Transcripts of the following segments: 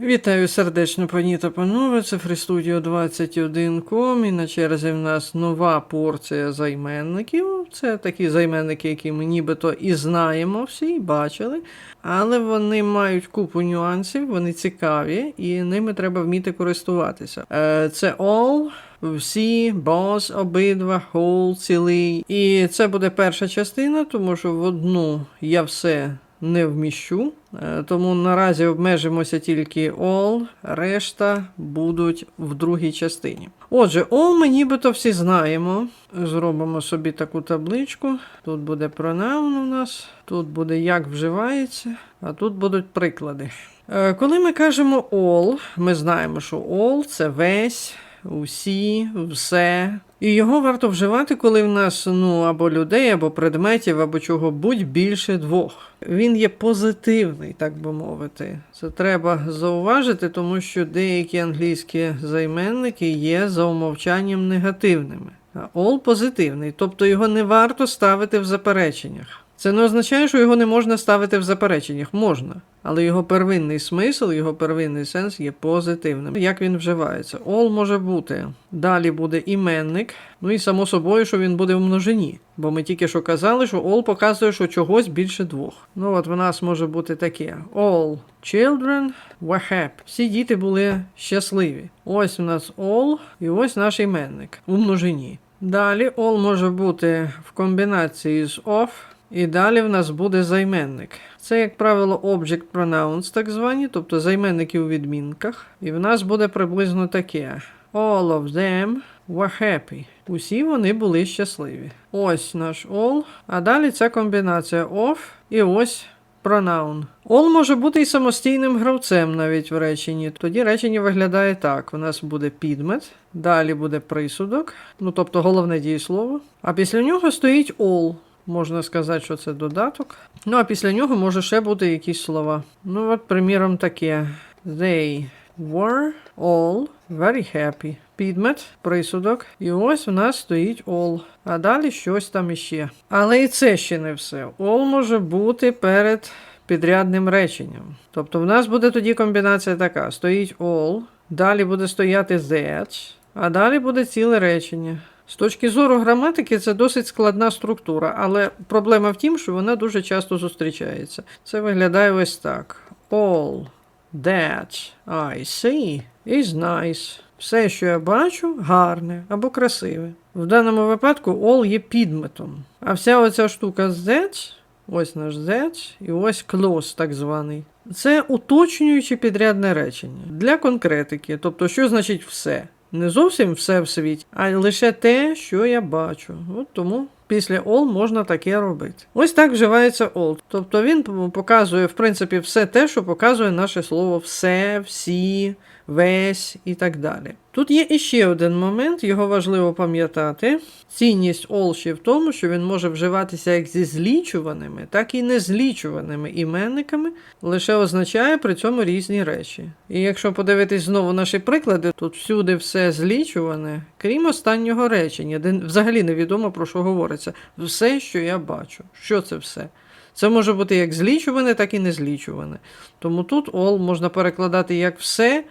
Вітаю сердечно, пані та панове. Це FreeStudio 21.com і на черзі в нас нова порція займенників. Це такі займенники, які ми нібито і знаємо всі, і бачили, але вони мають купу нюансів, вони цікаві, і ними треба вміти користуватися. Е, Це all, всі, boss, обидва, whole, цілий. І це буде перша частина, тому що в одну я все не вміщу. Е, Тому наразі обмежимося тільки all, решта будуть в другій частині. Отже, all ми нібито всі знаємо. Зробимо собі таку табличку. Тут буде pronoun у нас, тут буде як вживається, а тут будуть приклади. Е, Коли ми кажемо all, ми знаємо, що all це весь, усі, все. І його варто вживати, коли в нас ну або людей, або предметів, або чого будь більше двох. Він є позитивний, так би мовити. Це треба зауважити, тому що деякі англійські займенники є за умовчанням негативними. А all позитивний, тобто його не варто ставити в запереченнях. Це не означає, що його не можна ставити в запереченнях. Можна. Але його первинний смисл, його первинний сенс є позитивним. Як він вживається? All може бути. Далі буде іменник. Ну і само собою, що він буде в множині. Бо ми тільки що казали, що all показує, що чогось більше двох. Ну от в нас може бути таке: All children were happy. Всі діти були щасливі. Ось у нас all і ось наш іменник у множині. Далі all може бути в комбінації з of. І далі в нас буде займенник. Це, як правило, object pronouns, так звані, тобто займенники у відмінках. І в нас буде приблизно таке: All of them were happy. Усі вони були щасливі. Ось наш all. А далі ця комбінація of і ось pronoun. All може бути і самостійним гравцем навіть в реченні. Тоді речення виглядає так: у нас буде підмет, далі буде присудок, ну тобто головне дієслово. А після нього стоїть all. Можна сказати, що це додаток. Ну, а після нього може ще бути якісь слова. Ну, от, приміром, таке. They were all very happy. Підмет, присудок. І ось у нас стоїть all. А далі щось там іще. Але і це ще не все. All може бути перед підрядним реченням. Тобто в нас буде тоді комбінація така: стоїть all, далі буде стояти that, а далі буде ціле речення. З точки зору граматики, це досить складна структура, але проблема в тім, що вона дуже часто зустрічається. Це виглядає ось так: All that I see is nice. Все, що я бачу, гарне або красиве. В даному випадку all є підметом. А вся оця штука that, ось наш that, і ось close так званий. Це уточнююче підрядне речення для конкретики. Тобто, що значить все? Не зовсім все в світі, а лише те, що я бачу. От тому після all можна таке робити. Ось так вживається all. Тобто він показує, в принципі, все те, що показує наше слово все, всі, весь і так далі. Тут є іще один момент, його важливо пам'ятати. Цінність all ще в тому, що він може вживатися як зі злічуваними, так і незлічуваними іменниками, лише означає при цьому різні речі. І якщо подивитись знову наші приклади, тут всюди все злічуване, крім останнього речення, де взагалі невідомо про що говориться. Все, що я бачу. Що це все? Це може бути як злічуване, так і незлічуване. Тому тут all можна перекладати як все,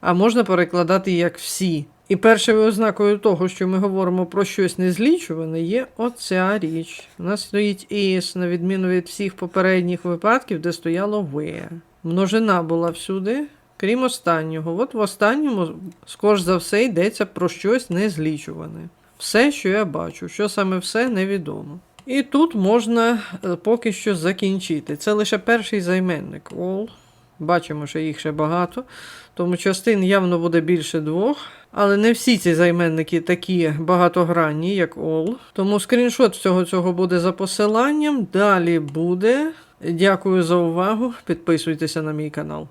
а можна перекладати як всі. І першою ознакою того, що ми говоримо про щось незлічуване, є оця річ. У нас стоїть is, на відміну від всіх попередніх випадків, де стояло where. Множина була всюди, крім останнього. От в останньому, скорш за все, йдеться про щось незлічуване. Все, що я бачу, що саме все, невідомо. І тут можна е, поки що закінчити. Це лише перший займенник. All. Бачимо, що їх ще багато. Тому частин явно буде більше двох. Але не всі ці займенники такі багатогранні, як all. Тому скріншот всього цього буде за посиланням. Далі буде. Дякую за увагу. Підписуйтеся на мій канал.